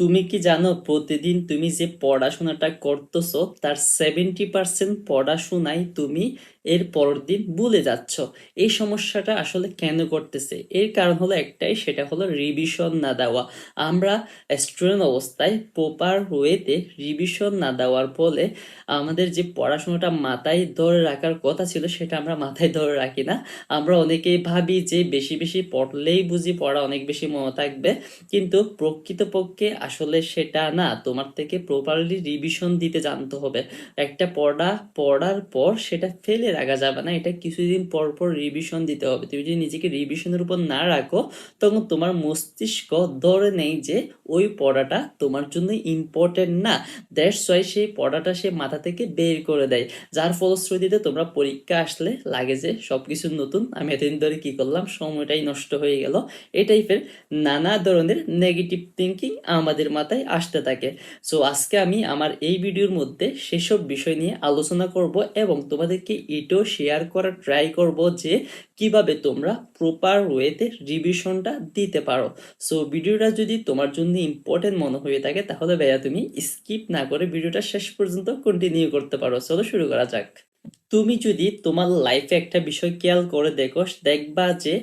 তুমি কি জানো, প্রতিদিন তুমি যে পড়াশোনাটা করতেছো, তার সেভেন্টি পার্সেন্ট পড়াশোনায় তুমি এর পরের দিন ভুলে যাচ্ছ। এই সমস্যাটা আসলে কেন করতেছে এর কারণ হলো একটাই, সেটা হলো রিভিশন না দেওয়া। আমরা স্টুডেন্ট অবস্থায় প্রপার ওয়েতে রিভিশন না দেওয়ার ফলে আমাদের যে পড়াশোনাটা মাথায় ধরে রাখার কথা ছিল, সেটা আমরা মাথায় ধরে রাখি না। আমরা অনেকেই ভাবি যে বেশি বেশি পড়লেই বুঝি, পড়া অনেক বেশি মনে থাকবে। কিন্তু প্রকৃতপক্ষে আসলে সেটা না তোমার থেকে প্রপারলি রিভিশন দিতে জানতে হবে। একটা পড়া, পড়ার পর সেটা ফেলে রাখা যাবে না, এটা কিছুদিন পর পর রিভিশন দিতে হবে। তুমি যদি নিজেকে রিভিশনের উপর না রাখো, তখন তোমার মস্তিষ্ক ধরে নেই যে ওই পড়াটা তোমার জন্য ইম্পর্টেন্ট না। দ্যাটস ওয়াই সেই পড়াটা সে মাথা থেকে বের করে দেয়। যার ফলশ্রুতিতে তোমরা পরীক্ষা আসলে লাগে যে সবকিছু নতুন। আমি এতদিন ধরে কি করলাম? সময়টাই নষ্ট হয়ে গেল। এই টাইপের নানা ধরনের নেগেটিভ থিঙ্কিং আমাদের মাথায় আসতে থাকে। সো আজকে আমি আমার এই ভিডিওর মধ্যে সেসব বিষয় নিয়ে আলোচনা করব এবং তোমাদেরকে এটাও শেয়ার করার ট্রাই করব যে কীভাবে তোমরা প্রপার ওয়েতে রিভিশনটা দিতে পারো। সো ভিডিওটা যদি তোমার জন্য ইম্পর্টেন্ট মনে হয়ে থাকে, তাহলে ভাইয়া তুমি স্কিপ না করে ভিডিওটা শেষ পর্যন্ত কন্টিনিউ করতে পারো। চলো শুরু করা যাক। তুমি যদি তোমার লাইফে একটা বিষয় খেয়াল করে দেখো, দেখবা যে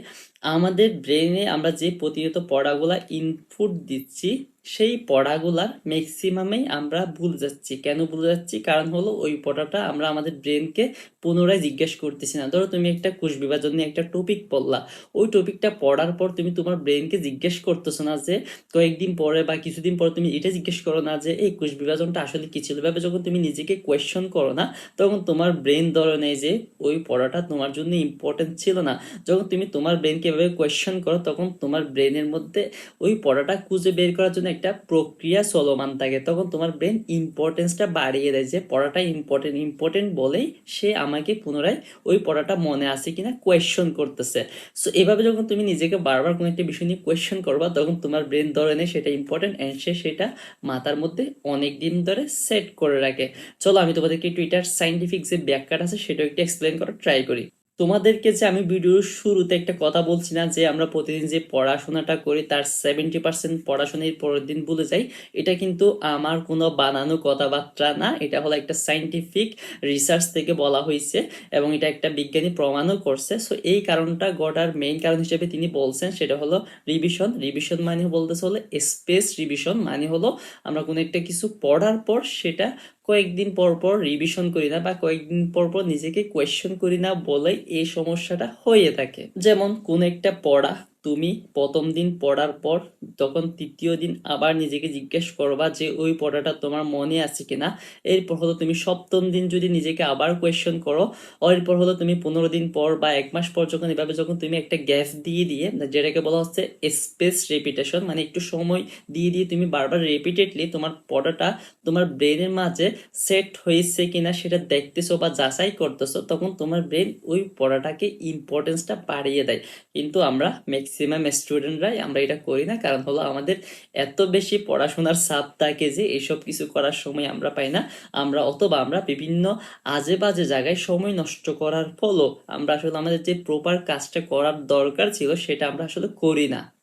আমাদের ব্রেনে আমরা যে প্রতিনিয়ত পড়াগুলা ইনপুট দিচ্ছি, সেই পড়াগুলার ম্যাক্সিমামেই আমরা ভুল যাচ্ছি। কেন ভুলে যাচ্ছি? কারণ হলো ওই পড়াটা আমরা আমাদের ব্রেনকে পুনরায় জিজ্ঞেস করতেছি না। ধরো তুমি একটা কোষ বিভাজন নিয়ে একটা টপিক পড়লা। ওই টপিকটা পড়ার পর তুমি তোমার ব্রেনকে জিজ্ঞেস করতেছো না যে, কয়েকদিন পরে বা কিছুদিন পরে তুমি এটা জিজ্ঞেস করো না যে, এই কোষ বিভাজনটা আসলে কি ছিল? এভাবে যখন তুমি নিজেকে কোয়েশ্চন করো না, তখন তোমার ব্রেন ধরে নেয় যে ওই পড়াটা তোমার জন্য ইম্পর্টেন্ট ছিল না। যখন তুমি তোমার ব্রেনকে এভাবে কোয়েশ্চন করো, তখন তোমার ব্রেনের মধ্যে ওই পড়াটা খুঁজে বের করার জন্য একটা প্রক্রিয়া চলমান থাকে। তখন তোমার ব্রেন ইম্পর্টেন্সটা বাড়িয়ে দেয় যে পড়াটা ইম্পর্টেন্ট ইম্পর্টেন্ট বলেই সে আমাকে পুনরায় ওই পড়াটা মনে আছে কিনা কোয়েশ্চন করতেছে। সো এভাবে যখন তুমি নিজেকে বারবার কোনো একটা বিষয় নিয়ে কোয়েশ্চন করবা, তখন তোমার ব্রেন ধরে সেটা ইম্পর্টেন্ট অ্যান্ড সে সেটা মাথার মধ্যে অনেক দিন ধরে সেট করে রাখে। চলো আমি তোমাদেরকে একটু এটার সাইন্টিফিক যে ব্যাখ্যাটা আছে সেটা একটু এক্সপ্লেন করার ট্রাই করি। তোমাদেরকে যে আমি ভিডিওর শুরুতে একটা কথা বলছি না, যে আমরা প্রতিদিন যে পড়াশোনাটা করি, তার সেভেন্টি পার্সেন্ট পড়াশোনার পরের দিন ভুলে যাই, এটা কিন্তু আমার কোনো বানানো কথাবার্তা না। এটা হলো একটা সাইন্টিফিক রিসার্চ থেকে বলা হয়েছে এবং এটা একটা বিজ্ঞানী প্রমাণও করছে। সো এই কারণটা গড়ার মেইন কারণ হিসেবে তিনি বলছেন, সেটা হলো রিভিশন রিভিশন মানে বলতেছে হলো স্পেস রিভিশন মানে হলো আমরা কোনো একটা কিছু পড়ার পর সেটা কয়েকদিন পর পর রিভিশন করি না বা কয়েকদিন পর পর নিজেকে কোয়েশ্চন করি না বলে এই সমস্যাটা হয়ে থাকে। যেমন, কোন একটা পড়া তুমি প্রথম দিন পড়ার পর তখন তৃতীয় দিন আবার নিজেকে জিজ্ঞেস করবা যে ওই পড়াটা তোমার মনে আছে কিনা, এরপর হলো তুমি সপ্তম দিন যদি নিজেকে আবার কোয়েশ্চন করো, এরপর হলো তুমি পনেরো দিন পর বা এক মাস পর যখন এভাবে যখন তুমি একটা গ্যাপ দিয়ে দিয়ে, যেটাকে বলা হচ্ছে স্পেস রেপিটেশন মানে একটু সময় দিয়ে দিয়ে তুমি বারবার রেপিটেডলি তোমার পড়াটা তোমার ব্রেনের মাঝে সেট হয়েছে কিনা সেটা দেখতেছো বা যাচাই করতেছো, তখন তোমার ব্রেন ওই পড়াটাকে ইম্পর্টেন্সটা বাড়িয়ে দেয়। কিন্তু আমরা ম্যাক্সিমাম স্টুডেন্টরাই আমরা এটা করি না। কারণ হলো আমাদের এত বেশি পড়াশোনার সাপ থাকে যে এইসব কিছু করার সময় আমরা পাই না। আমরা অথবা আমরা বিভিন্ন আজে বাজে জায়গায় সময় নষ্ট করার ফলও আমরা আসলে আমাদের যে প্রপার কাজটা করার দরকার ছিল সেটা আমরা আসলে করি না।